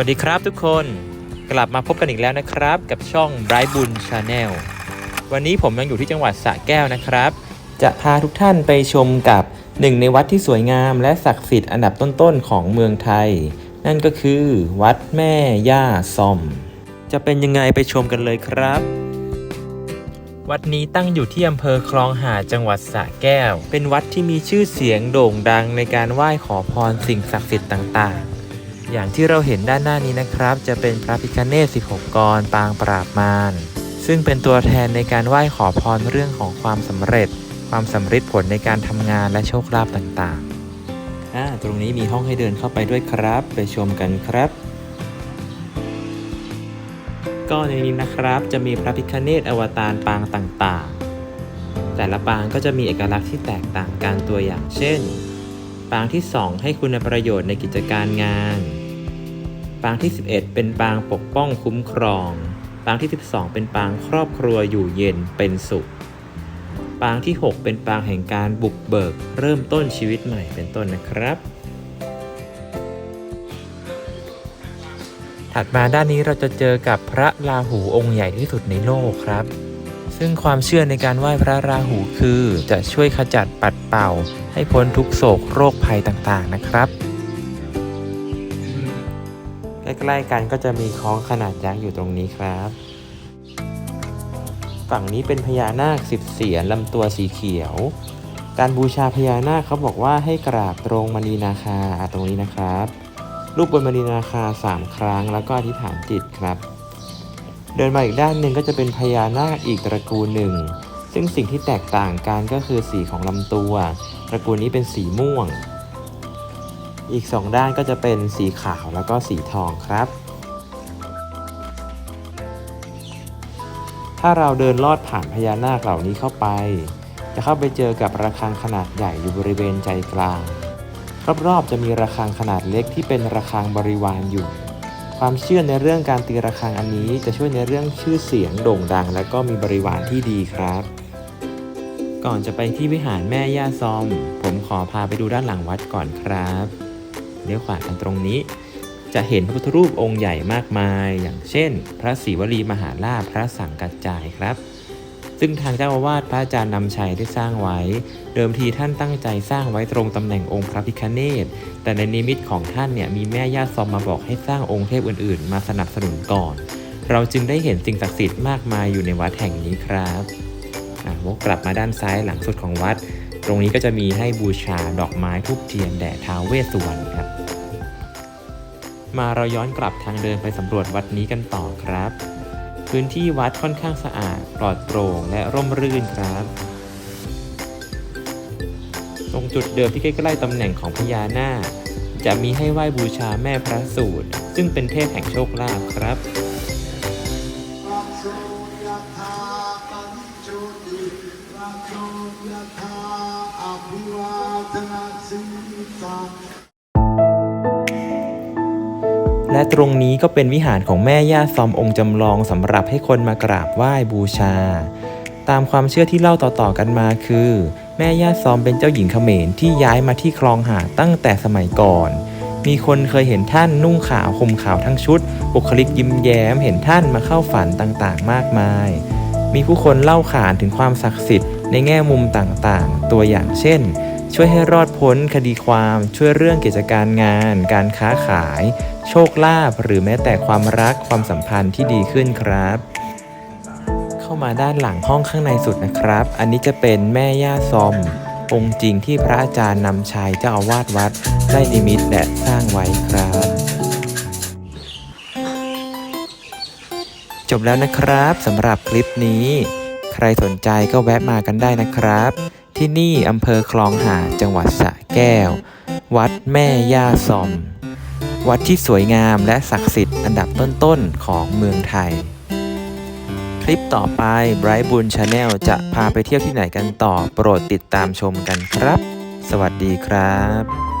วัสดีครับทุกคนกลับมาพบกันอีกแล้วนะครับ กับช่อง Bright บุญ Channel วันนี้ผมยังอยู่ที่จังหวัดสระแก้วนะครับ จะพาทุกท่านไปชมกับหนึ่งในวัดที่สวยงามและศักดิ์สิทธิ์อันดับต้นๆของเมืองไทย นั่นก็คือวัดแม่ย่าซอม จะเป็นยังไงไปชมกันเลยครับ วัดนี้ตั้งอยู่ที่อำเภอคลองหาดจังหวัดสระแก้ว เป็นวัดที่มีชื่อเสียงโด่งดังในการไหว้ขอพรสิ่งศักดิ์สิทธิ์ต่างๆ อย่างที่เราเห็นด้านหน้านี้นะครับ จะเป็นพระพิฆเนศ16 กรปางปราบมารซึ่งเป็นตัวแทนในการไหว้ขอพรเรื่องของความสำเร็จ ความสำเร็จผลในการทำงานและโชคลาภต่างๆ ตรงนี้มีห้องให้เดินเข้าไปด้วยครับ ไปชมกันครับก็ในนี้นะครับจะมีพระพิฆเนศอวตารปางต่างๆ แต่ละปางก็จะมีเอกลักษณ์ที่แตกต่างกันตัวอย่างเช่น ปางที่ 2 ให้คุณประโยชน์ในกิจการงาน ปางที่ 11 เป็นปางปกป้องคุ้มครอง ปางที่ 12 เป็นปางครอบครัวอยู่เย็นเป็นสุข ปางที่ 6 เป็นปางแห่งการบุกเบิก เริ่มต้นชีวิตใหม่เป็นต้นนะครับ ถัดมาด้านนี้เราจะเจอกับพระราหูองค์ใหญ่ที่สุดในโลกครับ ซึ่งความเชื่อในการไหว้พระราหูคือจะช่วยขจัดปัดเป่า ให้พ้นทุกโศกโรคภัยต่างๆนะครับใกล้ๆกันก็จะมีคล้องขนาดยักษ์อยู่ตรงนี้ครับ ฝั่งนี้เป็นพญานาคสิบเสียนลำตัวสีเขียว การบูชาพญานาคเขาบอกว่าให้กราบตรงมณีนาคาตรงนี้นะครับ รูปบนมณีนาคาสามครั้งแล้วก็อธิษฐานจิตครับ เดินมาอีกด้านหนึ่งก็จะเป็นพญานาคอีกตระกูลหนึ่ง ซึ่งสิ่งที่แตกต่างกันก็คือสีของลำตัว ตระกูลนี้เป็นสีม่วง อีกสองด้านก็จะเป็นสีขาวแล้วก็สีทองครับ ถ้าเราเดินลอดผ่านพญานาคเหล่านี้เข้าไป จะเข้าไปเจอกับระฆังขนาดใหญ่อยู่บริเวณใจกลางรอบๆจะมีระฆังขนาดเล็กที่เป็นระฆังบริวารอยู่ ความเชื่อในเรื่องการตีระฆังอันนี้จะช่วยในเรื่องชื่อเสียงโด่งดัง และก็มีบริวารที่ดีครับ ก่อนจะไปที่วิหารแม่ย่าซอม ผมขอพาไปดูด้านหลังวัดก่อนครับเลี้ยวขวากันตรงนี้ จะเห็นพระพุทธรูปองค์ใหญ่มากมาย อย่างเช่น พระศรีวลีมหาราชพระสังกัจจายครับ ซึ่งทางเจ้าอาวาสพระอาจารย์นำชัยได้สร้างไว้ เดิมทีท่านตั้งใจสร้างไว้ตรงตำแหน่งองค์พระพิฆเนศแต่ในนิมิตของท่านเนี่ยมีแม่ย่าซอมมาบอกให้สร้างองค์เทพอื่นๆ มาสนับสนุนก่อน เราจึงได้เห็นสิ่งศักดิ์สิทธิ์มากมายอยู่ในวัดแห่งนี้ครับอะวกกลับมาด้านซ้ายหลังสุดของวัด ตรงนี้ก็จะมีให้บูชาดอกไม้ทูบเทียนแด่ท้าวเวสสุวรรณครับ มาเราย้อนกลับทางเดินไปสำรวจวัดนี้กันต่อครับ พื้นที่วัดค่อนข้างสะอาด ปลอดโปร่งและร่มรื่นครับ ตรงจุดเดิมที่ใกล้ๆตำแหน่งของพญานาคจะมีให้ไหว้บูชาแม่พระสูตร ซึ่งเป็นเทพแห่งโชคลาภครับ และตรงนี้ก็เป็นวิหารของแม่ย่าซอมองค์จำลองสำหรับให้คนมากราบไหว้บูชา ตามความเชื่อที่เล่าต่อๆกันมาคือ แม่ย่าซอมเป็นเจ้าหญิงเขมรที่ย้ายมาที่คลองหาดตั้งแต่สมัยก่อน มีคนเคยเห็นท่านนุ่งขาวห่มขาวทั้งชุด บุคลิกยิ้มแย้มเห็นท่านมาเข้าฝันต่างๆ มากมาย มีผู้คนเล่าขานถึงความศักดิ์สิทธิ์ในแง่มุมต่างๆ ตัวอย่างเช่นช่วยให้รอดพ้นคดีความช่วยเรื่องกิจการงาน การค้าขาย โชคลาภหรือแม้แต่ความรักความสัมพันธ์ที่ดีขึ้นครับ เข้ามาด้านหลังห้องข้างในสุดนะครับ อันนี้จะเป็นแม่ย่าซอม องค์จริงที่พระอาจารย์นำชัยเจ้าอาวาสวัด ได้นิมิตและสร้างไว้ครับจบแล้วนะครับสำหรับคลิปนี้ ใครสนใจก็แวะมากันได้นะครับ ที่นี่อำเภอคลองหาจังหวัดสระแก้ว วัดแม่ย่าซอม วัดที่สวยงามและศักดิ์สิทธิ์อันดับต้นๆของเมืองไทย คลิปต่อไป Bright บุญ Channel จะพาไปเที่ยวที่ไหนกันต่อโปรดติดตามชมกันครับ สวัสดีครับ